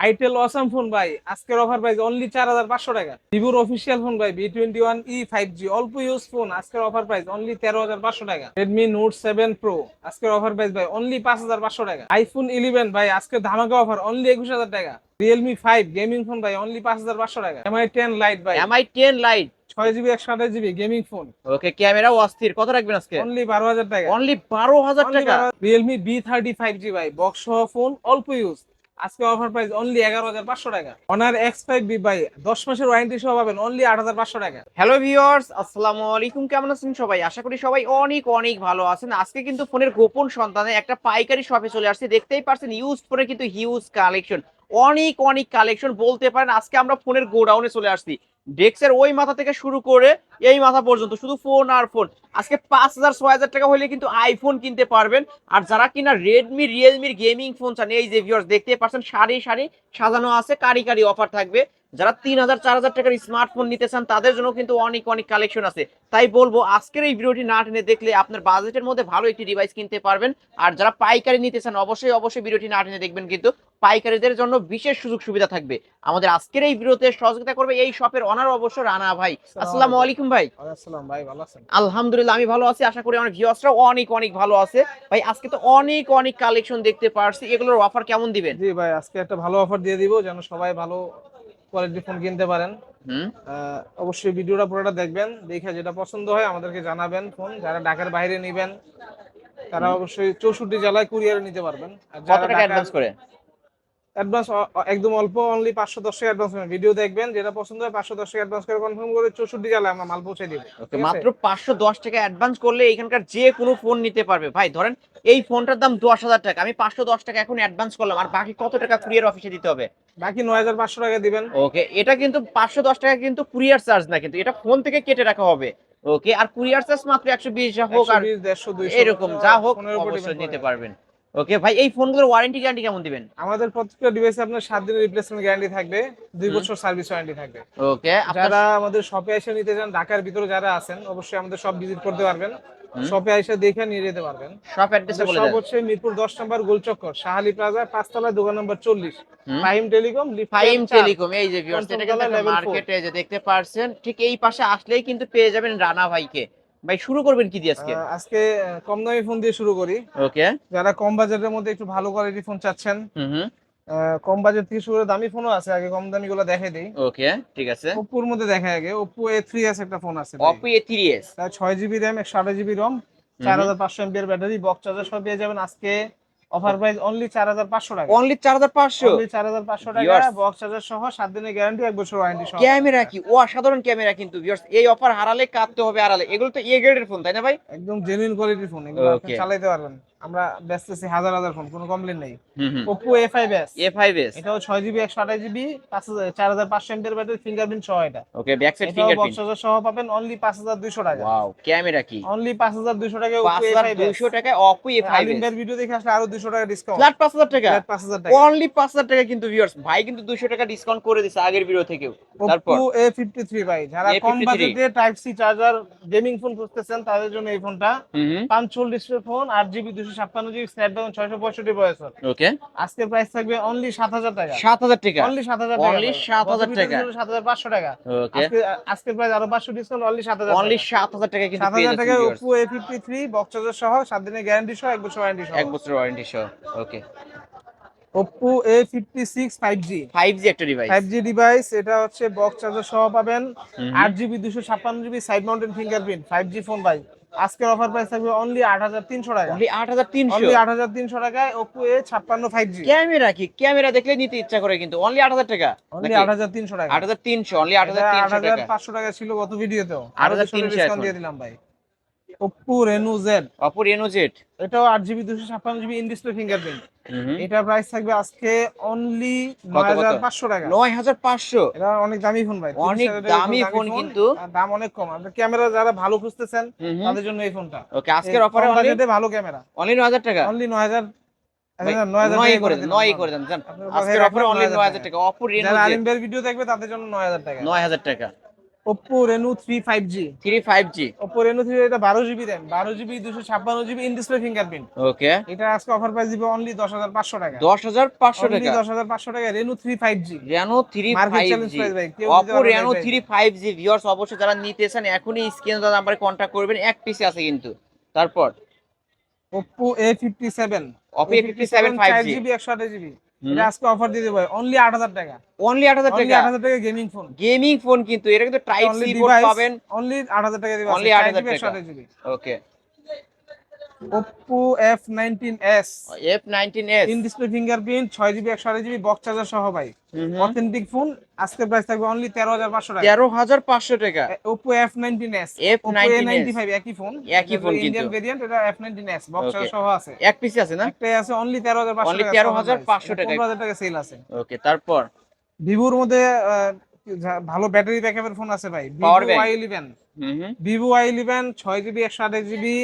Itel awesome phone ভাই আজকের offer price only চার হাজার পাঁচশো টাকা। ভিভোর অফিসিয়াল ফোন ভাই B twenty one E five G অল্প ইউজ ফোন আজকের অফার প্রাইস অনলি তেরো হাজার পাঁচশো টাকা। রেডমি নোট সেভেন প্রো আজকের অফার প্রাইস ভাই অনলি পাঁচ হাজার পাঁচশো টাকা। আইফোন ইলেভেন ভাই আজকে ধামাকা অফার অনলি একুশ হাজার টাকা। রিয়েলমি ফাইভ গেমিং ফোন ভাই অনলি পাঁচ হাজার পাঁচশো টাকা। এমআই টেন লাইট ভাই এমআই টেন লাইট ছয় জিবি একশো আঠাশ জিবি গেমিং ফোন ওকে ক্যামেরাও অস্থির কত রাখবেন আজকে? অনলি বারো হাজার টাকা। অনলি বারো হাজার টাকা। Realme B thirty five G ভাই বক্স সহ ফোন অল্প ইউজ আজকে অফার প্রাইস অনলি এগারো হাজার পাঁচশো টাকা। অনার এক্স ফাইভ বি বাই দশ মাসের ওয়ারেন্টি সহ পাবেন অনলি আট হাজার পাঁচশো টাকা। হ্যালো ভিওর্স আসসালামু আলাইকুম। কেমন আছেন সবাই? আশা করি সবাই অনেক অনেক ভালো আছেন। আজকে কিন্তু ফোনের গোপন সন্তানে একটা পাইকারি শপে চলে আসছে। দেখতেই পারছেন ইউজ ফোনের কিন্তু হিউজ কালেকশন অনেক অনেক কালেকশন বলতে পারেন, আজকে আমরা ফোনের গোডাউনে চলে আসছি। ডেক্সের ওই মাথা থেকে শুরু করে এই মাথা পর্যন্ত, শুধু ফোন আর ফোন আজকে পাঁচ হাজার, ছয় হাজার টাকা হলে কিন্তু আইফোন কিনতে পারবেন। আর যারা কিনা রেডমি রিয়েলমির গেমিং ফোন চান, এই যে ভিউয়ার্স দেখতে পাচ্ছেন, সারি সারি সাজানো আছে, কারি কারি অফার থাকবে। যারা তিন হাজার চার হাজার টাকার স্মার্টফোন নিতে চান তাদের জন্য কিন্তু অনেক অনেক কালেকশন আছে। তাই বলব আজকের এই ভিডিওটি না টেনে দেখলে আপনার বাজেটের মধ্যে ভালো একটি ডিভাইস কিনতে পারবেন। আর যারা পাইকারি নিতে চান অবশ্যই অবশ্যই ভিডিওটি না টেনে দেখবেন কিন্তু পাইকারিদের জন্য বিশেষ সুযোগ সুবিধা থাকবে। আমাদের আজকের এই ভিডিওতে সহযোগিতা করবে এই শপের অনার অবশ্য রানা ভাই। আসসালামু আলাইকুম। ভাই। আসসালাম ভাই ভালো আছেন? আলহামদুলিল্লাহ আমি ভালো আছি। আশা করি আমার ভিউয়ার্সরাও অনেক অনেক ভালো আছে। ভাই আজকে তো অনেক অনেক কালেকশন দেখতে পারছি। এগুলোর অফার কেমন দিবেন? জি ভাই আজকে একটা ভালো অফার দিয়ে দিব যেন সবাই ভালো কোয়ালিটি ফোন কিনতে পারেন। অবশ্যই ভিডিওটা পুরোটা দেখবেন দেখে যেটা পছন্দ হয় আমাদেরকে জানাবেন ফোন যারা ঢাকার বাইরে নেবেন তারা অবশ্যই চৌষট্টি জেলায় কুরিয়ারে নিতে পারবেন। আর যারা অ্যাডভান্স করে? অ্যাডভান্স একদম অল্প অনলি পাঁচশো দশ টাকা অ্যাডভান্স ভিডিও দেখবেন যেটা পছন্দ হয় পাঁচশো দশ টাকা অ্যাডভান্স করে কনফার্ম করে চৌষট্টি জেলায় আমরা মাল পৌঁছে দিব মাত্র পাঁচশো দশ টাকা অ্যাডভান্স করলে এখানকার যে কোনো ফোন নিতে পারবে। ভাই ধরেন এই ফোনটার দাম দশ হাজার টাকা। আমি পাঁচশো দশ টাকা এখন অ্যাডভান্স করলাম। আর বাকি কত টাকা কুরিয়ার অফিসে দিতে হবে? বাকি নয় হাজার পাঁচশো টাকা দিবেন। ওকে এটা কিন্তু পাঁচশো দশ টাকা কিন্তু কুরিয়ার চার্জ না কিন্তু এটা ফোন থেকে কেটে রাখা হবে। ওকে আর কুরিয়ার চার্জ মাত্র একশো বিশ হোক আর 120, 150, 200 এরকম যা হোক নিতে পারবেন। ওকে ভাই এই ফোনগুলোর ওয়ারেন্টি গ্যারান্টি কেমন দিবেন? আমাদের প্রত্যেকটা ডিভাইসে আপনার সাত দিনের রিপ্লেসমেন্ট গ্যারান্টি থাকবে দুই বছর সার্ভিস ওয়ারেন্টি থাকবে। ওকে আপনার যারা আমাদের শপে এসে নিতে চান ঢাকার ভিতরে যারা আছেন অবশ্যই আমাদের সব ভিজিট করতে পারবেন। শপে এসে দেখে নিয়ে যেতে পারবেন। শপ অ্যাড্রেসটা বলে সব দেন। হচ্ছে মিরপুর দশ নম্বর গোলচক্কর শাহালি প্লাজা পাঁচতলা দোকান নম্বর চল্লিশ। হুম। ফাহিম টেলিকম ফাইম টেলিকম এই যে ভিউয়ার্স এটা কিন্তু। মার্কেটে যে দেখতে পারছেন ঠিক এই পাশে আসলেই কিন্তু পেয়ে যাবেন রানা ভাইকে। ভাই শুরু করবেন কি দিয়ে আজকে? আজকে কম দামি ফোন দিয়ে শুরু করি। ওকে। যারা কম বাজেটের মধ্যে একটু ভালো কোয়ালিটি ফোন চাচ্ছেন হুম কম বাজেট থেকে শুরু করে দামি ফোনও আছে আগে কম দামি গুলো দেখাই দিই। ওকে ঠিক আছে। ওপ্পোর মধ্যে দেখা আগে ওপ্পো এ থ্রি এস একটা ফোন আছে ওপ্পো এ থ্রি এস ছয় জিবি র্যাম একশো আঠাশ জিবি রম চার হাজার পাঁচশো এমপিআর ব্যাটারি বক্স চার্জার সব পেয়ে যাবেন। আজকে অফার প্রাইস অনলি চার হাজার পাঁচশো টাকা। অনলি চার হাজার পাঁচশো? অনলি চার হাজার পাঁচশো টাকা। বক্স চার্জার সহ সাত দিনের গ্যারান্টি এক বছর ওয়ারেন্টি সহ। ক্যামেরা কি? অসাধারণ ক্যামেরা কিন্তু ভিউয়ার্স এই অফার হারালে কাঁদতে হবে হারালে। এগুলো তো এ গ্রেডের ফোন তাই না ভাই? একদম জেনুইন কোয়ালিটির ফোন এগুলো আপনি চালাতে পারবেন। আমরা বেচতেছি হাজার হাজার ফোন কোনো কমপ্লেন নেই। Oppo A five S A five S এটাও ছয় জিবি একশো আঠাশ জিবি পাঁচ হাজার চার হাজার পাঁচশো এমপিআর ব্যাটারি ফিঙ্গারপ্রিন্ট সহ এটা। ওকে ব্যাক সাইড এটাও বক্স সহ পাবেন অনলি পাঁচ হাজার দুইশো টাকা। ওয়াও ক্যামেরা কি? অনলি পাঁচ হাজার দুইশো টাকা পাঁচ হাজার দুইশো টাকায় অপো এ ফাইভ আলিমের ভিডিও দেখে আসলে আরও দুশো টাকা ডিসকাউন্ট ফ্ল্যাট পাঁচ হাজার টাকা? পাঁচ হাজার টাকা। অনলি পাঁচ হাজার টাকা কিন্তু ভিউয়ার্স ভাই কিন্তু দুশো টাকা ডিসকাউন্ট করে দিছে আগের ভিডিও থেকেও। ফিফটি থ্রি ভাই যারা কম A53 বাজেটে type C charger gaming phone খুঁজতেছেন তাদের জন্য এই ফোনটা হুম ডিসপ্লে ফোন আট জিবি দুশো ছাপ্পান্ন জিবি স্ন্যাপড্রাগন ছয়শো পঁয়ষট্টি প্রসেসর ওকে আজকের প্রাইস থাকবে অনলি সাত হাজার টাকা। সাত হাজার টাকা? অনলি সাত হাজার টাকা Only 7,000 টাকা। সাত হাজার পাঁচশো টাকা। ওকে আজকে আজকের প্রাইস আরও পাঁচশো ডিসকাউন্ট অনলি সাত হাজার অনলি সাত হাজার টাকা কিন্তু সাত হাজার টাকা A fifty three box charger সহ সাত দিনের গ্যারান্টি সহ এক বছর ওয়ারেন্টি সহ। এক বছর ওয়ারেন্টি সহ। Okay five G five G একটা ডিভাইস ফাইভ জি ডিভাইস এটা হচ্ছে বক্স চার্জার সহ পাবেন। হুম। আট জিবি দুশো ছাপ্পান্ন GB side mounted fingerprint five G phone ভাই। আজকের অফার প্রাইস থাকবে অনলি আট হাজার তিনশো টাকা। অনলি আট হাজার তিনশো। অনলি আট হাজার তিনশো টাকায় ওপো এ ছাপ্পান্ন ফাইভ জি ক্যামেরা কি? ক্যামেরা দেখলে নিতে ইচ্ছা করে কিন্তু। অনলি আট হাজার টাকা? অনলি আট হাজার তিনশো টাকা। আট হাজার তিনশো অনলি আট হাজার আট তিনশো হাজার টাকা। পাঁচশো টাকা ছিল গত ভিডিওতেও 8,300 ডিসকাউন্ট দিয়ে দিলাম ভাই। Oppo Reno Z Oppo Reno Z এটাও আট জিবি দুশো ছাপ্পান্ন জিবি ইন ডিসপ্লে ফিঙ্গারপ্রিন্ট এটার প্রাইস থাকবে আজকে অনলি নয় হাজার পাঁচশো টাকা। নয় হাজার পাঁচশো। এটা অনেক দামি ফোন ভাই। অনেক দামি ফোন কিন্তু। দাম অনেক কম। আপনার ক্যামেরা যারা ভালো খুঁজতেছেন তাদের জন্য এই ফোনটা ওকে আজকের অফারে অনলি ভালো ক্যামেরা অনলি নয় হাজার টাকা? অনলি নয় হাজার আপনার আজকের অফারে অনলি 9,000 নয় হাজার টাকা। অপো রেনো যারা জেড আলিম ভাইয়ের ভিডিও দেখবে তাদের জন্য নয় হাজার টাকা। নয় হাজার টাকা। Oppo Reno three five G three five G Oppo Reno three এটা জিবি র্যাম বারো জিবি দুশো ছাপ্পান্ন GB in display fingerprint okay এটা আজকে অফার প্রাইস দিবে অনলি দশ হাজার পাঁচশো টাকা। দশ হাজার পাঁচশো অনলি টাকা। দশ হাজার পাঁচশো টাকা Reno three five G Reno three Market five challenge G price ভাই, কেউ দিতে Oppo Reno three five G viewers অবশ্যই যারা নিতে চান এখনই স্ক্রিন নাম্বারে কন্ট্যাক্ট করবেন এক পিসে আছে কিন্তু। তারপর? Fifty seven Oppo A57 5G GB একশো আঠাশ জিবি এটা আজকে অফার দিয়ে দেবো অনলি আট হাজার টাকা। অনলি আট হাজার অনলি টাকা? আট হাজার টাকা গেমিং ফোন গেমিং ফোন কিন্তু এটা কিন্তু টাইপ অনলি সি পোর্ট পাবেন। অনলি আট হাজার টাকা দিবে Only 8,000 টাকা। ওকে ইন ডিসপ্লে ফিঙ্গারপ্রিন্ট ছয় জিবি একশো আঠাশ জিবি বক্স চার্জার সহ ভাই। অথেন্টিক ফোন আজকে প্রাইস থাকবে অনলি হাজার পাঁচশো টাকা। তেরো হাজার পাঁচশো টাকা। এস F19s নাইনটি ফাইভ একই ফোন একই ফোন কিন্তু। ইন্ডিয়ান ভেরিয়েন্ট এটা F nineteen S box charger সহ আছে। এক পিসে আছে না? একটাই আছে অনলি তেরো হাজার পাঁচশো Only টাকা। 13,500 টাকা। পনেরো হাজার টাকা সেল আছে। ওকে তারপর? ভিভোর মধ্যে ভালো ব্যাটারি ব্যাকআপের ফোন আছে ভাই। Vivo. Y eleven Vivo Y eleven ছয় জিবি একশো আঠাশ জিবি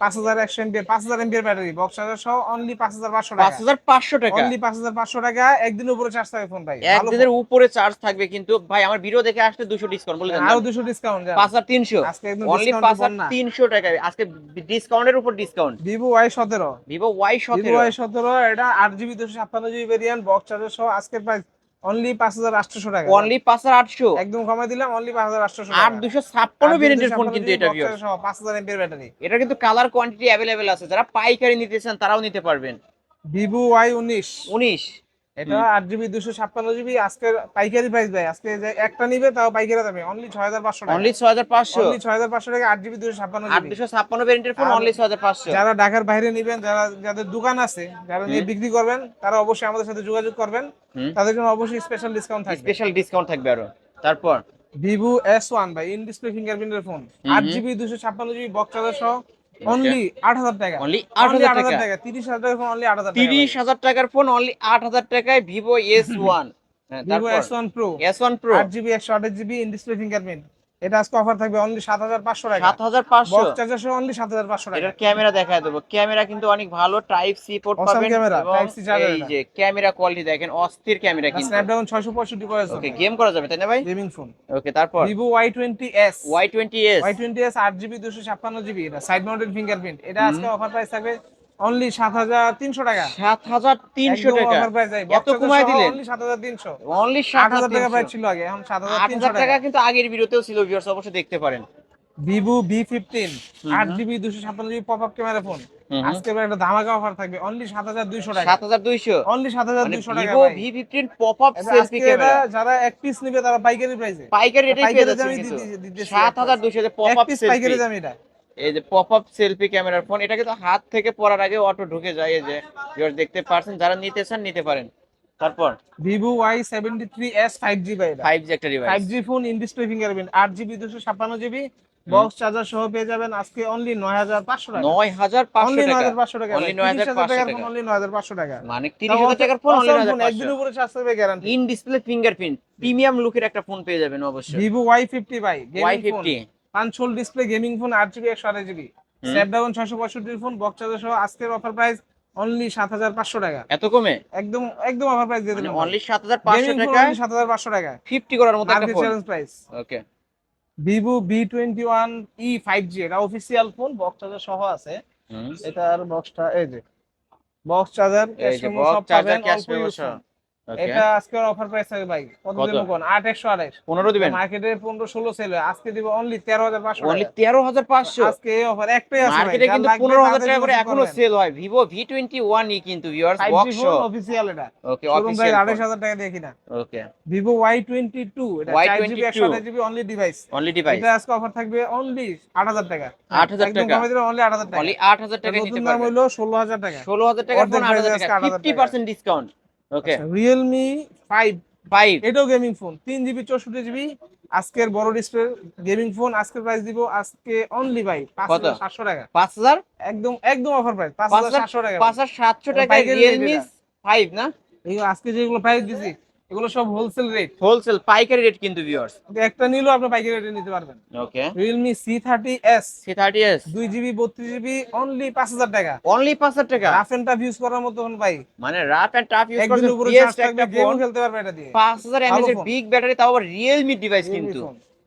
পাঁচ হাজার একশো এমপিয়ার পাঁচ হাজার এমপিয়ার ব্যাটারি বক্স চার্জার সহ অনলি পাঁচ হাজার পাঁচশো পাঁচ টাকা হাজার পাঁচশো টাকা। অনলি পাঁচ হাজার পাঁচশো টাকা একদিন উপরে চার্জ থাকে ফোন ভাই। একদিনের উপরে চার্জ থাকবে কিন্তু ভাই আমার ভিডিও দেখে আসতে দুশো ডিসকাউন্ট বলে আরও দুশো ডিসকাউন্ট পাঁচ হাজার তিনশো। আজকে একদম অনলি পাঁচ হাজার। তিনশো টাকা। আজকে ডিসকাউন্টের উপর ডিসকাউন্ট ভিভো ওয়াই সতেরো। ভিভো ওয়াই সতেরো। ওয়াই সতেরো এটা আট জিবি দুশো ছাপ্পান্ন জিবি ভেরিয়েন্ট বক্স চার্জার সহ। আজকের প্রাইস অনলি পাঁচ হাজার আটশোশো টাকা। অনলি পাঁচ হাজার আটশো? একদম কমাই দিলাম অনলি পাঁচ হাজার আটশোশো আট ছাপ্পান্ন ভেরিয়েন্টের ফোন কিন্তু এটা ভিউয়ার্স পাঁচ হাজার ব্যাটারি এটা কিন্তু কালার কোয়ান্টিটি অ্যাভেলেবেল আছে। যারা পাইকারি নিতে চান তারাও নিতে পারবেন। ভিভো ওয়াই উনিশ। উনিশ। এটা আট জিবি দুশো ছাপ্পান্ন জিবি আজকের পাইকারি প্রাইস দেয় আজকে যে একটা নিবে তাও পাইকারি দামে। অনলি ছয় হাজার পাঁচশো অনলি ছয় হাজার পাঁচশো। অনলি ছয় হাজার পাঁচশো টাকা আট জিবি দুশো ছাপ্পান্ন আট দুশো ছাপ্পান্ন ভেরিয়েন্টের ফোন অনলি ছয় হাজার পাঁচশো। যারা ঢাকার বাইরে নিবেন যারা যাদের দোকান আছে যারা নিয়ে বিক্রি করবেন তারা অবশ্যই আমাদের সাথে যোগাযোগ করবেন। তাদের জন্য অবশ্যই স্পেশাল ডিসকাউন্ট থাকবে। স্পেশাল ডিসকাউন্ট থাকবে আরও। তারপর? ভিভো এস ওয়ান ভাই ইন ডিসপ্লে ফিঙ্গারপ্রিন্টের ফোন আট জিবি দুশো ছাপ্পান্ন জিবি বক্স চার্জার সহ। অনলি আট হাজার টাকা। অনলি আট অনলি হাজার আট হাজার টাকা। টাকার ফোন অনলি আট হাজার টাকা তিরিশ হাজার টাকার ফোন অনলি আট হাজার টাকায় one pro S one pro আট জিবি একশো আঠাশ জিবি ইন ডিসপ্লে ফিঙ্গারপ্রিন্ট এটা আজকে অফার থাকবে অনলি সাত হাজার পাঁচশো টাকা। সাত হাজার পাঁচশো? বক্স চার্জার সহ অনলি সাত হাজার পাঁচশো টাকা। এটার ক্যামেরা দেখায় দেবো। ক্যামেরা কিন্তু অনেক ভালো টাইপ সি পোর্ট পাবেন camera, এবং Type C এই যে ক্যামেরা কোয়ালিটি দেখেন অস্থির ক্যামেরা কিন্তু। স্ন্যাপড্রাগন ছয়শো পঁয়ষট্টি প্রসেসর ওকে গেম করা যাবে তাই না ভাই? গেমিং ফোন ওকে তারপর? এস আট জিবি দুশো ছাপ্পান্ন জিবি এটা সাইড মাউন্টেড ফিঙ্গারপ্রিন্ট এটা আজকে অফার প্রাইস থাকবে অনলি সাত হাজার তিনশো টাকা। সাত হাজার তিনশো টাকা। এত কমায় দিলেন? অনলি তিনশো। অনলি আট সাত হাজার টাকা প্রাইস ছিল আগে এখন সাত হাজার আট তিনশো হাজার টাকা। কিন্তু আগের ভিডিওতেও ছিল ভিউয়ার্স অবশ্যই দেখতে পারেন। ভিভো বি ফিফটিন আট। জিবি দুশো ছাপ্পান্ন GB pop up camera phone. আজকে একটা ধামাকা অফার থাকবে অনলি সাত হাজার দুইশো টাকা। সাত হাজার দুইশো? অনলি সাত হাজার মানে দুইশো টাকা V fifteen pop up selfie camera যারা এক পিস নিবে তারা পাইকারি প্রাইসে পাইকারি রেটে সাত হাজার দুইশো পপ আপ পিস পাইকারি দাম এটা। এই যে পপ আপ সেলফি ক্যামেরার ফোন এটা কিন্তু হাত থেকে পড়ার আগে অটো ঢুকে যায়। এই যে দেখতে পারছেন যারা নিতে চান নিতে পারেন। তারপর? Vivo Y seventy three S five G ভাই ফাইভ জি একটা five G phone in display fingerprint আট জিবি দুশো ছাপ্পান্ন জিবি বক্স চার্জার সহ পেয়ে যাবেন আজকে অনলি নয় হাজার পাঁচশো টাকা। নয় হাজার পাঁচশো অনলি নয় হাজার পাঁচশো টাকা Only হাজার 9,500 টাকার টাকা। ফোন অনলি নয় হাজার পাঁচশো টাকা। মানে তিরিশ হাজার টাকার ফোন অনলি নয় হাজার একদিন উপরে চার্জ করবে guarantee in display fingerprint premium লুকের একটা ফোন পেয়ে যাবেন অবশ্যই। ভিভো ওয়াই ফিফটি ভাই ওয়াই ফিফটি পাঁচ ডিসপ্লে গেমিং ফোন আট জিবি একশো আঠাশ জিবি। স্ন্যাপড্রাগন ছয়শো পঁয়ষট্টির ফোন বক্স চার্জার সহ আজকের অফার প্রাইস অনলি সাত হাজার পাঁচশো টাকা। এত কমে? একদম একদম অফার প্রাইস দিয়ে মানে দিলাম অনলি সাত হাজার পাঁচশো অনলি সাত হাজার পাঁচশো টাকা। ফিফটি করার মতো একটা phone challenge price okay Vivo V twenty one E five G এটা অফিসিয়াল ফোন বক্স চার্জার সহ আছে। এটার বক্সটা এই যে বক্স চার্জার এই যে box charger cash memo okay এটা আজকে অফার প্রাইস থাকবে ভাই। কত? দেবো কোন? আট একশো আঠাশ পনেরো দিবেন? মার্কেটে পনেরো ষোলো সেল আজকে দিব অনলি তেরো হাজার পাঁচশো অনলি তেরো হাজার পাঁচশো? আজকে এই অফার একটাই আছে মার্কেটে কিন্তু পনেরো হাজার টাকা করে এখনও সেল হয়। টোয়েন্টি ওয়ান ই কিন্তু ভিউয়ার্স বক্স ফোন অফিসিয়াল এটা। ওকে অফিসিয়াল আঠাশ হাজার টাকা দিয়ে কিনা। ওকে টোয়েন্টি টু এটা চার জিবি Y22 একশো অনলি ডিভাইস অনলি ডিভাইস এটা আজকে অফার থাকবে অনলি আট হাজার টাকা। 8,000 একদম টাকা। কমে দিলে অনলি আট হাজার টাকা। অনলি আট হাজার টাকা নতুন নিতে দাম পারবেন। হলো টাকা। অর্ধেক আট হাজার price টাকা। আজকে 8,000 ফিফটি টাকা। Percent discount okay realme five five এটাও গেমিং ফোন তিন জিবি চৌষট্টি জিবি আজকের বড় ডিসপ্লে গেমিং ফোন আজকের প্রাইস দিব আজকে অনলি ভাই পাঁচ হাজার সাতশো টাকা। পাঁচ হাজার? একদম একদম অফার প্রাইস পাঁচ হাজার হাজার সাতশো টাকা। পাঁচ হাজার সাতশো টাকা রিয়েলমি ফাইভ না? আজকে যেগুলো প্রাইস দিছি এগুলো সব হোলসেল রেট হোলসেল পাইকারি রেট কিন্তু ভিউয়ার্স একটা নিলেও আপনি পাইকারি রেটে নিতে পারবেন। ওকে এস দুই জিবি বত্রিশ জিবি অনলি পাঁচ হাজার টাকা। অনলি পাঁচ হাজার টাকা? রাফ এন্ড টাফ ইউজ করার মতো ফোন ভাই। মানে রাফ এন্ড টাফ ইউজ করতে বেস্ট চার্জ থাকবে খেলতে পারবে এটা দিয়ে। পাঁচ হাজার এমএএচ এর বিগ ব্যাটারি তাও আবার রিয়েলমি ডিভাইস কিন্তু।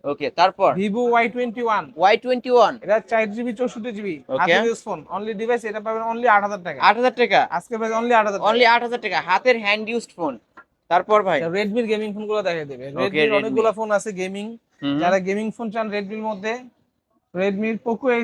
ওকে তারপর? ওয়াই টোয়েন্টি ওয়ান এটা চার জিবি চৌষট্টি GB Okay. Phone only device এটা পাবেন অনলি আট হাজার টাকা। আট হাজার টাকা? আজকে পাবেন অনলি আট হাজার অনলি আট হাজার টাকা। হাতের হ্যান্ড ইউজড ফোন তারপর ভাই? রেডমির গেমিং ফোনগুলো দেখাই দেবে। রেডমির। অনেকগুলো ফোন আছে গেমিং যারা গেমিং ফোন চান রেডমির মধ্যে রেডমির পোকো এই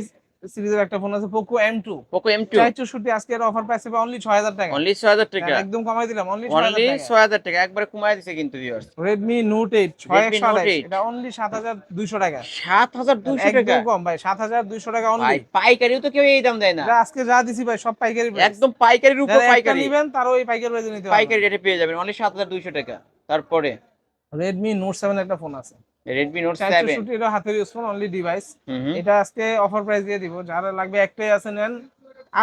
সিরিজের একটা ফোন আছে Poco M two Poco M two চৌষট্টি আজকে এর অফার পাইছে অনলি ছয় হাজার টাকা। অনলি ছয় হাজার টাকা। একদম কমাই দিলাম অনলি অনলি ছয় হাজার টাকা একবারে কমায় দিছে কিন্তু ভিউয়ার্স রেডমি নোট এইট ছয় Redmi একশো Note আঠাশ 8 এটা অনলি সাত হাজার দুইশো টাকা। সাত হাজার দুশো টাকা? একদম কম ভাই সাত হাজার দুইশো টাকা অনলি পাইকারিও তো কেউ এই দাম দেয় না। আজকে যা দিছি ভাই সব পাইকারি একদম পাইকারির উপর পাইকারি। নিবেন তারও ওই পাইকারি প্রাইসে নিতে পাইকারি রেটে পেয়ে যাবেন অনলি সাত হাজার দুইশো টাকা। তারপরে? রেডমি নোট সেভেন একটা ফোন আছে। Redmi Note 7 এটা হাতের ইউজফোন অনলি ডিভাইস এটা আজকে অফার প্রাইস দিয়ে দিব। যারা লাগবে একটাই আছে নেন।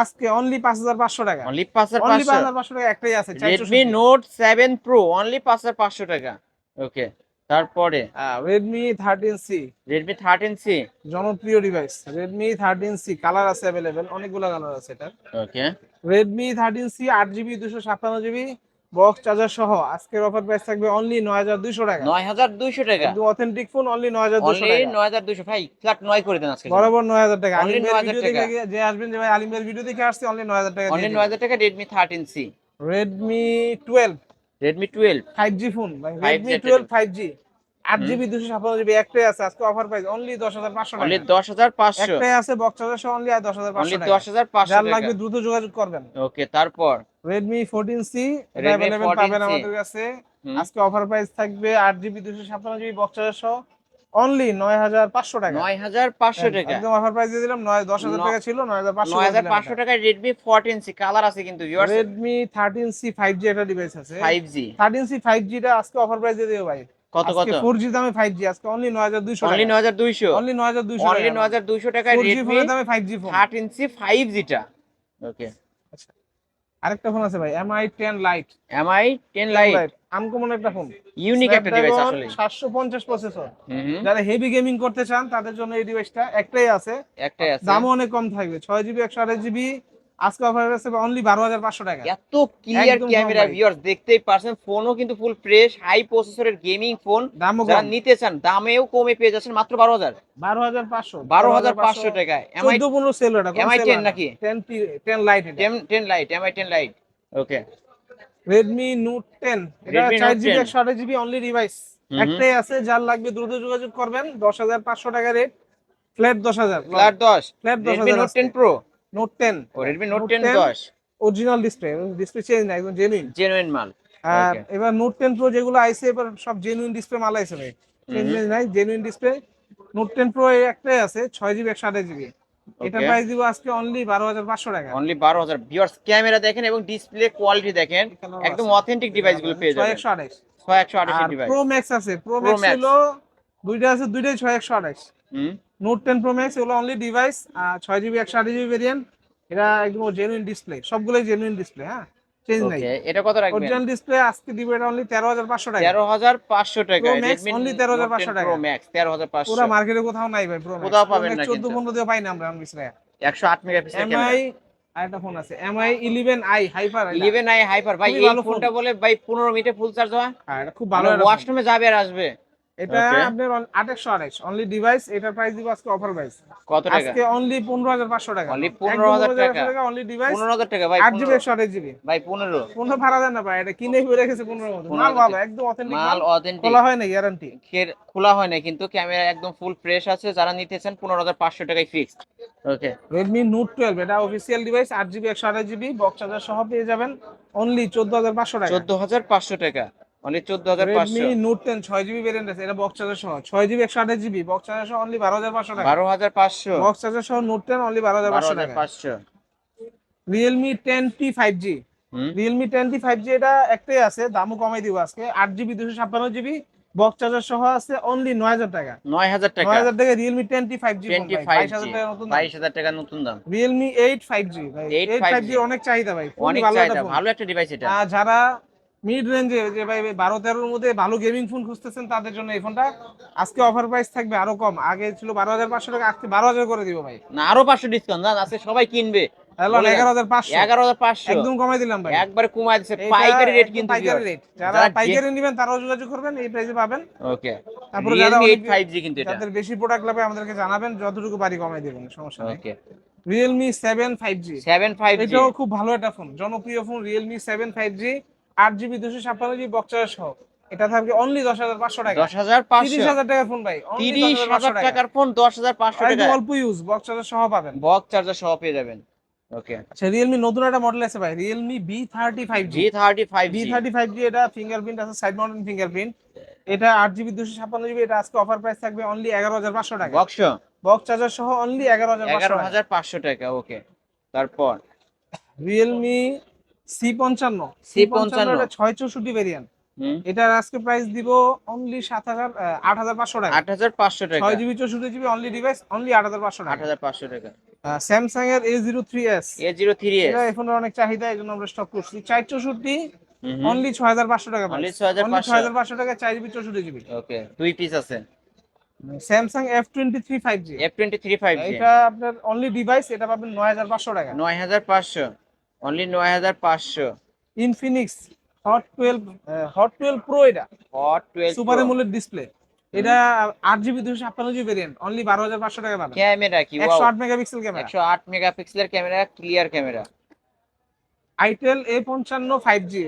আজকে অনলি 5500 টাকা। অনলি 5500 টাকা একটাই আছে Redmi Note 7 Pro অনলি 5500 টাকা। ওকে তারপরে? Redmi 13C Redmi 13C জনপ্রিয় ডিভাইস Redmi 13C কালার আছে अवेलेबल অনেকগুলো কালার আছে এটা okay Redmi 13C 8GB 256GB box charger সহ আজকের অফার প্রাইস থাকবে অনলি নয় হাজার দুইশো টাকা। নয় হাজার দুইশো টাকা। একদম অথেন্টিক ফোন অনলি নয় হাজার দুশো অনলি টাকা। নয় হাজার দুইশো। ভাই ফ্ল্যাট নয় করে দেন আজকে বরাবর নয় হাজার টাকা। Only আলিমের 9,000 টাকা। যে আসবেন যে ভাই আলিমের ভিডিও দেখে আসছে অনলি নয় হাজার টাকা অনলি নয় হাজার টাকা Redmi thirteen C Redmi twelve Redmi twelve five G phone ভাই। 5G জিবি দুশো ছাপ্পান্ন জিবি একটাই আছে। আজকে অফার প্রাইস অনলি দশ হাজার পাঁচশো অনলি টাকা দশ হাজার পাঁচশো। একটাই আছে বক্স চার্জার সহ অনলি আর দশ হাজার অনলি পাঁচশো দশ টাকা। হাজার পাঁচশো যার লাগবে দ্রুত যোগাযোগ করবেন। ওকে তারপর? Redmi অ্যাভেলেবেল 14C পাবেন আমাদের কাছে। আজকে অফার প্রাইস থাকবে আট জিবি দুশো ছাপ্পান্ন জিবি বক্স চার্জার সহ। অনলি নয় হাজার পাঁচশো টাকা। নয় হাজার পাঁচশো টাকা। একদম অফার প্রাইস দিয়ে দিলাম নয় দশ হাজার টাকা ছিল নয় হাজার পাঁচশো নয় হাজার পাঁচশো টাকায় রেডমি ফোরটিন সি কালার আছে কিন্তু ভিউয়ার্স সি ফাইভ জি একটা ডিভাইস আছে। Five G thirteen C five জিটা আজকে অফার প্রাইস দিয়ে দেবো ভাই। কত কত? ফোর জি দামে ফাইভ জি আজকে অনলি নয় হাজার দুইশো অনলি নয় হাজার দুইশো? অনলি নয় হাজার দুইশো অনলি নয় হাজার দুইশো টাকায় ফোর জি রেডমি ফোনের দামে five G phone thirteen C five জিটা okay আরেকটা ফোন আছে ভাই MI ten lite MI ten lite uncommon একটা ফোন ইউনিক একটা ডিভাইস আসলে। সাতশো পঞ্চাশ প্রসেসর হুম হুম, যারা হেভি গেমিং করতে চান তাদের জন্য এই ডিভাইসটা একটাই আছে। একটাই আছে। দামও অনেক কম থাকবে ছয় জিবি একশো আঠাশ জিবি আজকে অফার আছে অনলি বারো হাজার পাঁচশো টাকা। এত ক্লিয়ার ক্যামেরা ভিউয়ার্স দেখতেই পারছেন ফোনও কিন্তু ফুল ফ্রেশ হাই প্রসেসরের গেমিং ফোন যারা নিতে চান দামেও কমে পেয়ে যাচ্ছেন মাত্র বারো হাজার। বারো হাজার পাঁচশো। বারো হাজার পাঁচশো টাকায়। এমআই চোদ্দ পনেরো সেল এটা MI 10 নাকি? Ten ten lite ten ten lite MI ten lite okay Redmi Note ten এটা Redmi Note জিবি 10 একশো আঠাশ জিবি অনলি ডিভাইস। একটাই আছে যার লাগবে দ্রুত যোগাযোগ করবেন। দশ হাজার পাঁচশো টাকা রেট ফ্ল্যাট দশ হাজার। ফ্ল্যাট দশ। ফ্ল্যাট দশ Note ten pro Note ten Redmi Note ten 10 দশ অরিজিনাল ডিসপ্লে ডিসপ্লে চেঞ্জ না একদম জেনুইন জেনুইন মাল. আর এবার নোট টেন প্রো যেগুলো আইছে এবার সব জেনুইন ডিসপ্লে মাল আইছে ভাই। চেঞ্জ নাই genuine display Note ten pro একটাই আছে ছয় জিবি একশো আঠাশ জিবি এটা. প্রাইস দিব আজকে অনলি বারো হাজার পাঁচশো টাকা। অনলি বারো হাজার। ভিউয়ার্স ক্যামেরা দেখেন এবং ডিসপ্লে কোয়ালিটি দেখেন একদম অথেন্টিক ডিভাইসগুলো পেয়ে যাবেন। একশো আঠাশ। ছয় একশো ডিভাইস প্রো ম্যাক্স আছে। প্রো ম্যাক্স হলো দুইটা আছে দুইটাই ছয় একশো আঠাশ। নোট টেন প্রো ম্যাক্স এগুলো অনলি ডিভাইস ছয় জিবি একশো আঠাশ জিবি ভেরিয়েন্ট এটা একদম জেনুইন ডিসপ্লে সবগুলোই জেনুইন ডিসপ্লে হ্যাঁ? চেঞ্জ নাই। এটা কত রাখবেন? অরিজিনাল ডিসপ্লে আজকে দিবে এটা অনলি তেরো হাজার পাঁচশো টাকা। তেরো হাজার পাঁচশো টাকা Pro Max only 13,500 টাকা। প্রো ম্যাক্স তেরো হাজার পাঁচশো। পুরো মার্কেটে কোথাও নাই ভাই প্রো কোথাও পাবেন না চোদ্দ কিন্তু। পনেরো দিয়ে পাই না আমরা একশো আট মেগাপিক্সেল এমআই আরেকটা ফোন আছে eleven I hyper eleven I hyper ভাই এই ফোনটা বলে ভাই পনেরো মিনিটে ফুল চার্জ হয় এটা খুব ভালো ওয়াশরুমে যাবে আর আসবে। এটা আপনার আঠাশশো আঠাশ অনলি ডিভাইস এটার প্রাইস দিব আজকে অফার প্রাইস কত টাকা? আজকে অনলি পনেরো হাজার পাঁচশো টাকা। Only একদম 15,000 টাকা। অনলি ডিভাইস পনেরো হাজার টাকা ভাই আট জিবি পনেরো। একশো আঠাশ জিবি। ভাই পনেরো। পনেরো ভাড়া দেন না ভাই এটা কিনে হয়ে রেখেছে পনেরো মতো মাল ভালো একদম অথেন্টিক মাল অথেন্টিক খোলা হয় না গ্যারান্টি খোলা হয় না কিন্তু ক্যামেরা একদম ফুল ফ্রেশ আছে যারা নিতেছেন পনেরো হাজার পাঁচশো টাকায় fixed okay Redmi Note twelve এটা অফিসিয়াল ডিভাইস আট জিবি একশো আঠাশ জিবি বক্স চার্জার সহ পেয়ে যাবেন অনলি চোদ্দ হাজার পাঁচশো টাকা। চোদ্দ হাজার পাঁচশো টাকা। অনলি চোদ্দ হাজার পাঁচশো। রেডমি নোট টেন ছয় জিবি ভেরিয়েন্ট আছে এটা বক্স চার্জার সহ। বক্স চার্জার সহ অনলি টাকা। বক্স চার্জার সহ Note only T five G এটা একটাই আছে দামও কমাই দিব আজকে। আট জিবি দুশো ছাপ্পান্ন জিবি বক্স চার্জার সহ আছে অনলি নয় হাজার টাকা। নয় হাজার টাকা। টাকা নতুন টাকা নতুন দাম। রিয়েলমি এইট ফাইভ জি ভাই। 8 এইট ফাইভ জি অনেক চাহিদা ভাই। অনেক চাহিদা ভালো একটা ডিভাইস এটা। যারা মিড রেঞ্জে যে ভাই বারো তেরোর মধ্যে ভালো গেমিং ফোন খুঁজতেছেন তাদের জন্য এই ফোনটা আজকে অফার প্রাইস থাকবে আরও কম। আগে ছিল বারো হাজার পাঁচশো টাকা আজকে বারো হাজার করে দিব ভাই। না আরও পাঁচশো ডিসকাউন্ট জান আজকে সবাই কিনবে। হ্যালো বলে দেন। এগারো হাজার পাঁচশো। এগারো পাঁচশো। একদম কমাই দিলাম ভাই। একবারে কমায় দিচ্ছে পাইকারি রেট কিন্তু পাইকারি রেট যারা পাইকারি নেবেন তারাও যোগাযোগ করবেন এই প্রাইসে পাবেন। ওকে তারপরে যারা রিয়েলমি ফাইভ জি কিন্তু এটা। যাদের বেশি প্রোডাক্ট লাগবে আমাদেরকে জানাবেন যতটুকু কমাই দেবেন সমস্যা নেই। ওকে এটাও খুব ভালো একটা ফোন জনপ্রিয় phone realme seven five G আট জিবি দুশো ছাপ্পান্ন জিবি বক্সার সহ। এটা থাকবে অনলি দশ হাজার পাঁচশো টাকা। দশ হাজার তিরিশ হাজার টাকার ফোন ভাই তিরিশ হাজার টাকার ফোন দশ হাজার পাঁচশো টাকা অল্প ইউজ বক্সার সহ পাবেন। বক্স চার্জার সহ পেয়ে যাবেন। ওকে আচ্ছা রিয়েলমি নতুন একটা মডেল আছে ভাই realme V thirty five G G thirty five V thirty five G এটা ফিঙ্গারপ্রিন্ট আছে সাইড মাউন্টেন ফিঙ্গারপ্রিন্ট এটা আট জিবি দুশো ছাপ্পান্ন জিবি এটা আজকে অফার প্রাইস থাকবে অনলি এগারো হাজার পাঁচশো টাকা। বক্স বক্স চার্জার সহ অনলি এগারো হাজার এগারো হাজার পাঁচশো টাকা ওকে তারপর? রিয়েলমি সি পঞ্চান্ন। C55 এটা ছয় চৌষট্টি ভেরিয়েন্ট এটার আজকে প্রাইস দিব অনলি সাত হাজার আট হাজার পাঁচশো টাকা। আট হাজার পাঁচশো টাকা। ছয় জিবি চৌষট্টি জিবি অনলি ডিভাইস অনলি আট হাজার পাঁচশো আট টাকা হাজার পাঁচশো টাকা। স্যামসাং এর A zero three S A zero three S এখনও অনেক চাহিদা এই জন্য আমরা স্টক করছি। চার চৌষট্টি অনলি ছয় হাজার পাঁচশো টাকা 6,500 ছয় হাজার পাঁচশো। টাকা চার জিবি চৌষট্টি জিবি। ওকে দুই পিস আছে। Samsung F twenty three five G F twenty three five G এটা আপনার অনলি ডিভাইস এটা পাবেন নয় হাজার পাঁচশো টাকা। নয় হাজার পাঁচশো। অনলি নয় হাজার পাঁচশো। Infinix hot twelve hot twelve pro এটা। Hot twelve super AMOLED display এটা আট জিবি দুশো ছাপ্পান্ন জিবি ভেরিয়েন্ট অনলি বারো হাজার পাঁচশো টাকা পাবেন ক্যামেরা কি? একশো আট মেগাপিক্সেল ক্যামেরা একশো আট মেগাপিক্সেলের camera clear camera itel A পঞ্চান্ন ফাইভ জি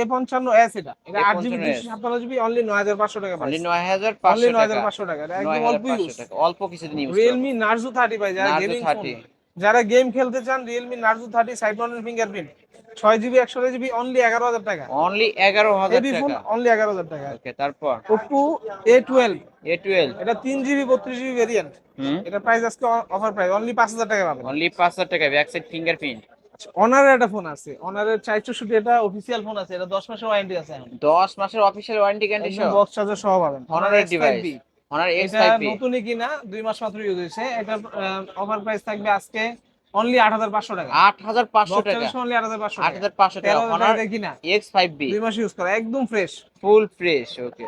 এ পঞ্চান্ন এস এটা। এটা আট জিবি A55s দুশো ছাপ্পান্ন জিবি অনলি নয় হাজার পাঁচশো টাকা অনলি নয় হাজার অনলি নয় হাজার টাকা পাঁচশো টাকা। একদম অল্প ইউজ অল্প কিছুদিন রিয়েলমি নার্জো থার্টি ভাই যারা গেমিং থার্টি যারা গেম খেলতে চান realme Narzo thirty side mounted fingerprint ছয় জিবি একশো জিবি অনলি এগারো হাজার টাকা। অনলি এগারো হাজার টাকা। অনলি এগারো হাজার টাকা। ওকে তারপর? Oppo A twelve A twelve এটা তিন জিবি বত্রিশ জিবি ভেরিয়েন্ট হুম? এটা প্রাইস আজকে অফার প্রাইস অনলি পাঁচ হাজার টাকা পাবেন। অনলি পাঁচ হাজার টাকা ব্যাক সাইড ফিঙ্গারপ্রিন্ট অনারের একটা ফোন আছে। অনারের চার চৌষট্টি এটা অফিসিয়াল ফোন আছে। এটা দশ মাসের ওয়ারেন্টি আছে দশ মাসের অফিসিয়াল ওয়ারেন্টি গ্যারান্টি সহ? বক্স চার্জার সহ পাবেন। X5B ডিভাইস হনার এক্স এটা নতুনই কিনা দুই মাস মাত্র ইউজ হয়েছে। এটা অফার প্রাইস থাকবে আজকে অনলি আট হাজার পাঁচশো টাকা। আট হাজার পাঁচশো বক্স টাকা। চার্জার অনলি আট হাজার পাঁচশো আট টাকা। হাজার পাঁচশো টাকা টাকা কিনা। এক্স ফাইভ বি দুই মাস ইউজ করা একদম fresh full fresh okay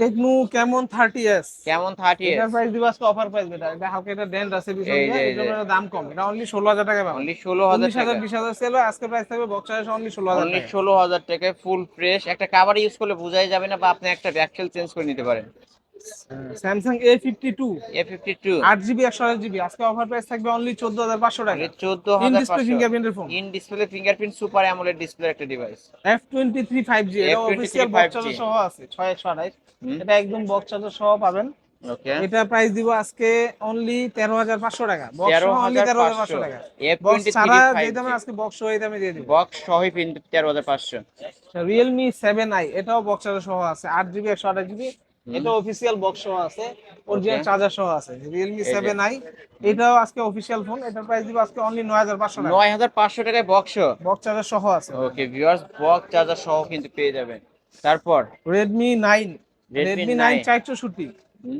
Tecno Camon thirty S Camon thirty এটার প্রাইস দিব আজকে অফার প্রাইস বেটা। এটা হালকা এটা ডেন্ট আছে পিছনে এই জন্য দাম কম। এটা অনলি ষোলো হাজার টাকা পাবেন অনলি ষোলো হাজার উনিশ হাজার টাকা বিশ হাজার সেল আজকে প্রাইস থাকবে বক্স চার্জার অনলি ষোলো হাজার অনলি টাকা ষোলো হাজার টাকায় ফুল ফ্রেশ একটা কভার ইউজ করলে বোঝাই যাবে না বা আপনি একটা ব্যাকসেল চেঞ্জ করে নিতে পারেন। Samsung A fifty two A fifty two আট জিবি একশো আট জিবি আজকে অফার প্রাইস থাকবে অনলি চোদ্দ হাজার পাঁচশো টাকা। চোদ্দ in display ফিঙ্গারপ্রিন্টের phone in display fingerprint super AMOLED display একটা device F twenty three five G এটা F23 official 5G box charger সহ আছে ছয় একশো আঠাইশ। এটা একদম বক্স চার্জার সহ পাবেন। ওকে এটা প্রাইস দিব আজকে অনলি তেরো হাজার পাঁচশো টাকা। বক্স তেরো অনলি হাজার তেরো হাজার পাঁচশো টাকা। বক্স ছাড়া যে দামে আজকে বক্স সহ দামে দিয়ে দিব। বক্স সহই কিন্তু তেরো হাজার পাঁচশো। রিয়েলমি সেভেন আই এটাও বক্স চার্জার সহ আছে। আট জিবি একশো আঠাশ জিবি এটা অফিসিয়াল বক্স সহ আছে অরিজিনাল. চার্জার সহ আছে। সেভেন আই এটাও আজকে অফিসিয়াল ফোন এটার প্রাইস দিব আজকে অনলি নয় হাজার পাঁচশো টাকা। নয় হাজার পাঁচশো টাকায় বক্স বক্স চার্জার সহ আছে। ওকে ভিউয়ার্স বক্স চার্জার সহ কিন্তু পেয়ে যাবেন। তারপর? Redmi nine Redmi Redmi nine 9 চার চৌষট্টি।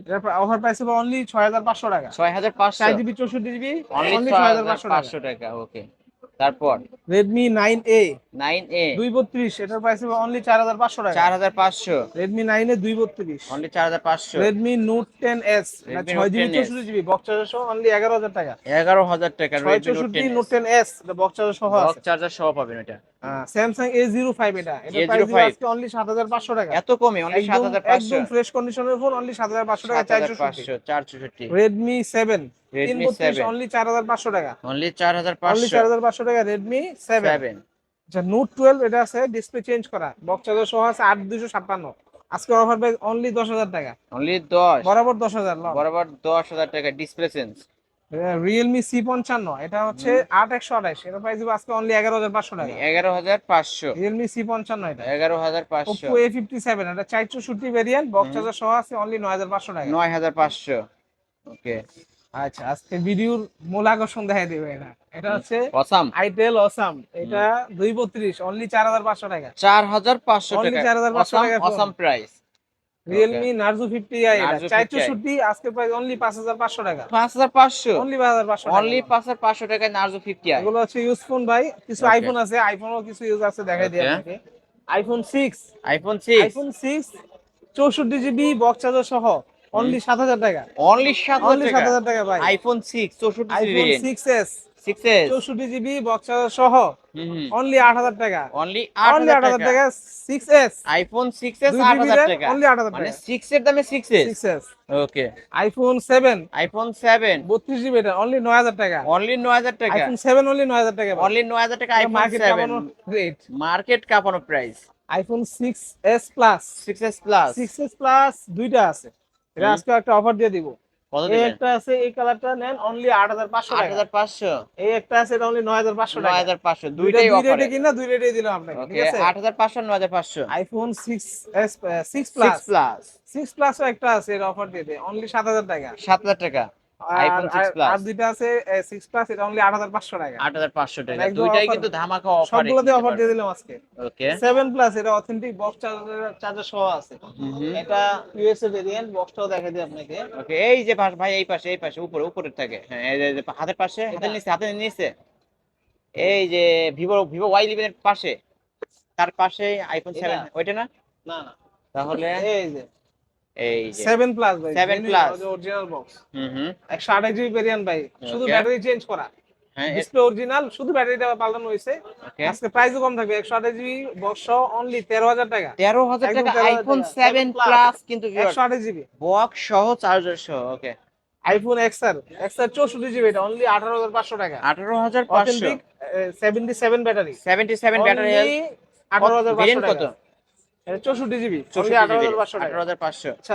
এটার অফার প্রাইস হবে অনলি ছয় হাজার পাঁচশো টাকা। ছয় হাজার পাঁচশো। চার জিবি চৌষট্টি জিবি অনলি অনলি ছয় ছয় হাজার হাজার পাঁচশো টাকা। পাঁচশো টাকা ওকে তারপর? নাইন এ দুই বত্রিশ এটার প্রাইস হবে অনলি চার হাজার পাঁচশো টাকা। চার হাজার পাঁচশো। রেডমি নাইন এ দুই বত্রিশ। অনলি চার হাজার পাঁচশো। Redmi Note ten S Redmi ছয় Note জিবি 10s চৌষট্টি জিবি বক্স চার্জার সহ অনলি এগারো হাজার টাকা। এগারো হাজার টাকা Redmi ten S box charger সহ বক্স চার্জার সহ পাবেন এটা। স্যামসাং এ জিরো ফাইভ এটা। এটা A05 অনলি সাত হাজার পাঁচশো টাকা। এত কমে অনলি সাত হাজার পাঁচশো। একদম ফ্রেশ কন্ডিশনের ফোন অনলি সাত হাজার পাঁচশো টাকা সাত চার হাজার চৌষট্টি পাঁচশো চার চৌষট্টি। রেডমি সেভেন বত্রিশ 7 অনলি চার হাজার পাঁচশো টাকা। অনলি চার হাজার অনলি চার হাজার পাঁচশো টাকা রেডমি সেভেন সেভেন আচ্ছা নোট টুয়েলভ এটা আছে ডিসপ্লে চেঞ্জ করা। বক্স চার্জার সহ আছে আট দুশো ছাপ্পান্ন। আজকে অফার প্রাইস অনলি দশ হাজার টাকা। অনলি দশ। বরাবর দশ হাজার বরাবর দশ হাজার টাকা ডিসপ্লে চেঞ্জ রিয়েলমি সি পঞ্চান্ন এটা হচ্ছে আট একশো আঠাশ এটা প্রাইস দিব আজকে অনলি এগারো হাজার পাঁচশো টাকা। এগারো হাজার পাঁচশো। রিয়েলমি সি পঞ্চান্ন এটা। এগারো হাজার পাঁচশো। এ ফিফটি সেভেন এটা চার চৌষট্টি ভেরিয়েন্ট বক্স চার্জার সহ আছে অনলি নয় হাজার পাঁচশো টাকা। নয় হাজার পাঁচশো। ওকে আচ্ছা আজকে ভিডিওর মূল আকর্ষণ দেখা দেবে এটা। এটা হচ্ছে অসাম আইটেল অসাম এটা দুই বত্রিশ অনলি চার হাজার পাঁচশো টাকা। চার হাজার পাঁচশো টাকা। 4,500 টাকা phone। Awesome price Realme Narzo fifty I এটা Narzo চার 50i চৌষট্টি আজকে প্রাইস অনলি পাঁচ হাজার পাঁচশো টাকা। পাঁচ হাজার পাঁচশো? অনলি পাঁচ হাজার পাঁচশো অনলি পাঁচ হাজার পাঁচশো টাকায় নার্জো ফিফটি আই এগুলো হচ্ছে ইউজ ফোন ভাই কিছু আইফোন আছে আইফোনও কিছু ইউজ আছে দেখাই. আপনাকে। IPhone six iPhone six iPhone six চৌষট্টি জিবি বক্স চার্জার সহ অনলি সাত হাজার টাকা। অনলি সাত হাজার টাকা? ভাই। আইফোন সিক্স চৌষট্টি আইফোন সিক্স এস চৌষট্টি জিবি বক্স সহ অনলি আট হাজার টাকা। অনলি আট অনলি আট হাজার হাজার টাকা। টাকা six S iPhone six S দুই আট হাজার টাকা। অনলি আট হাজার টাকা। সিক্স এর দামে six S six S okay iPhone seven iPhone seven বত্রিশ জিবি এটা অনলি নয় হাজার টাকা। অনলি নয় হাজার টাকা। আইফোন সেভেন অনলি নয় হাজার টাকা। অনলি নয় হাজার টাকা iPhone market seven rate market কাপানো price iPhone six S plus six S plus six S plus দুইটা আছে। এটা। আজকে একটা অফার দিয়ে দিব। একটা আছে এই কালারটা নেন অনলি আট হাজার পাঁচশো আট টাকা হাজার পাঁচশো? এই একটা আছে এটা অনলি নয় হাজার পাঁচশো নয় টাকা হাজার পাঁচশো দুইটা দুইটাই দুই রেটে কিনা দুই রেটে দিলাম আপনাকে ঠিক আছে? আট হাজার পাঁচশো নয় হাজার পাঁচশো? IPhone six S six six plus plus six প্লাসও একটা আছে এর অফার দিয়ে দেয় অনলি সাত হাজার টাকা। সাত হাজার টাকা। iPhone 6 আর- Plus। আর দুইটা আছে সিক্স প্লাস এটা অনলি আট হাজার পাঁচশো টাকা। আট হাজার পাঁচশো টাকা। দুইটাই কিন্তু ধামাকা অফার সবগুলোতে অফার দিয়ে দিলাম আজকে। ওকে সেভেন প্লাস এটা অথেন্টিক বক্স চার্জার চার্জার সহ আছে। এটা ইউএসএ ভেরিয়েন্ট বক্সটাও দেখা দিই আপনাকে। ওকে এই যে পাশ ভাই এই পাশে এই পাশে উপরে উপরের থাকে। হ্যাঁ এই যে হাতের পাশে হাতের? নিচে হাতের নিচে এই যে ভিভো ভিভো ওয়াই ইলেভেন পাশে। তার পাশে আইফোন এটা? সেভেন ওইটা না? না না। তাহলে এই যে। এই যে সেভেন প্লাস ভাই 7 plus। Original box hmm hmm. GB variant ভাই। শুধু ব্যাটারি চেঞ্জ করা। হ্যাঁ ডিসপ্লে অরিজিনাল শুধু ব্যাটারিটা পাল্টানো হয়েছে। আজকে প্রাইসও কম থাকবে একশো আঠাশ জিবি বক্স অনলি তেরো হাজার টাকা। তেরো হাজার একদম টাকা আইফোন সেভেন 7 প্লাস কিন্তু একশো আঠাশ জিবি বক্স সহ চার্জার সহ ওকে আইফোন এক্সআর এক্সআর চৌষট্টি জিবি এটা অনলি আঠারো হাজার পাঁচশো টাকা। আঠারো হাজার পাঁচশো। Authentic seventy seven battery seventy seven battery আঠারো হাজার পাঁচশো ভেরিয়েন্ট কত? টাকা এটা জিবি পাঁচশো আচ্ছা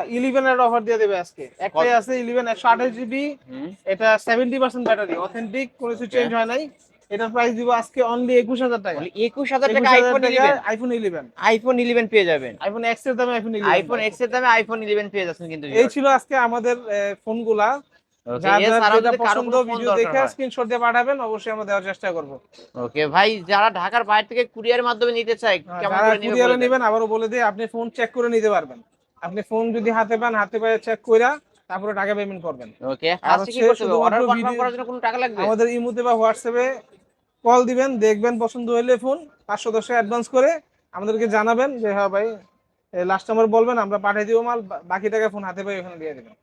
এর অফার দিয়ে দেবে আজকে। একটাই আছে জিবি এটা সেভেন্টি পার্সেন্ট ব্যাটারি অথেন্টিক কোনো কিছু চেঞ্জ হয় নাই। এটার প্রাইস দিব আজকে অনলি একুশ হাজার টাকা। Only একুশ হাজার টাকা আইফোন ইলেভেন আইফোন পেয়ে যাবেন। আইফোন এক্সের দামে আইফোন আইফোন এক্সের দামে আইফোন ইলেভেন পেয়ে যাচ্ছেন কিন্তু এই ছিল আজকে আমাদের ফোন গুলা Okay, যার যার এছাড়াও যেটা যদি কারও পছন্দ ভিডিও দেখে স্ক্রিনশট দিয়ে পাঠাবেন অবশ্যই আমরা দেওয়ার চেষ্টা করব। ওকে ভাই যারা ঢাকার বাইরে থেকে মাধ্যমে নিতে চায় কেমন করে কুরিয়ারে বলে দেন। নেবেন আবারও বলে দিই আপনি ফোন চেক করে নিতে পারবেন। আপনি ফোন যদি হাতে পান হাতে পায়ে চেক কইরা তারপরে টাকা পেমেন্ট করবেন। ওকে আর কি করতে হবে। অর্ডার কনফার্ম করার জন্য কোনো টাকা লাগবে? আমাদের ইমুতে বা হোয়াটসঅ্যাপে কল দিবেন দেখবেন পছন্দ হলে ফোন পাঁচশো দশ অ্যাডভান্স করে আমাদেরকে জানাবেন যে হ্যাঁ ভাই লাস্ট নাম্বার বলবেন আমরা পাঠিয়ে দিব মাল বাকি টাকা ফোন হাতে পাই ওখানে দিয়ে দেবেন।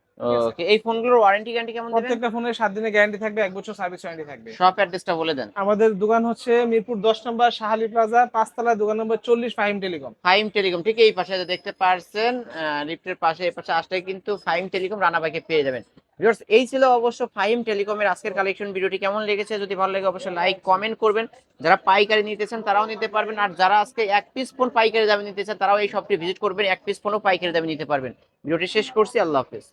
ওকে এই ফোনগুলোর ওয়ারেন্টি গ্যারান্টি কেমন দেবেন? প্রত্যেকটা ফোনের সাত দিনের গ্যারান্টি থাকবে এক বছর সার্ভিস ওয়ারেন্টি থাকবে। শপ অ্যাড্রেসটা বলে দেন। আমাদের দোকান হচ্ছে মিরপুর দশ নম্বর শাহালি প্লাজা পাঁচতলা দোকান নম্বর চল্লিশ ফাইম টেলিকম। ফাইম টেলিকম ঠিক এই পাশে দেখতে পারছেন লিফটের পাশে এই পাশে আসলে কিন্তু ফাইম টেলিকম রানাবাইকে পেয়ে যাবেন। ভিউয়ার্স এই ছিল অবশ্য ফাইম টেলিকমের আজকের কালেকশন ভিডিওটি। কেমন লেগেছে? যদি ভালো লাগে অবশ্যই লাইক কমেন্ট করবেন। যারা পাইকারি নিতে চান তারাও নিতে পারবেন। আর যারা আজকে এক পিস ফোন পাইকারি দামে নিতে চান তারাও এই শপটি ভিজিট করবেন। এক পিস ফোনও পাইকারি দামে নিতে পারবেন। ভিডিওটি শেষ করছি আল্লাহ হাফেজ।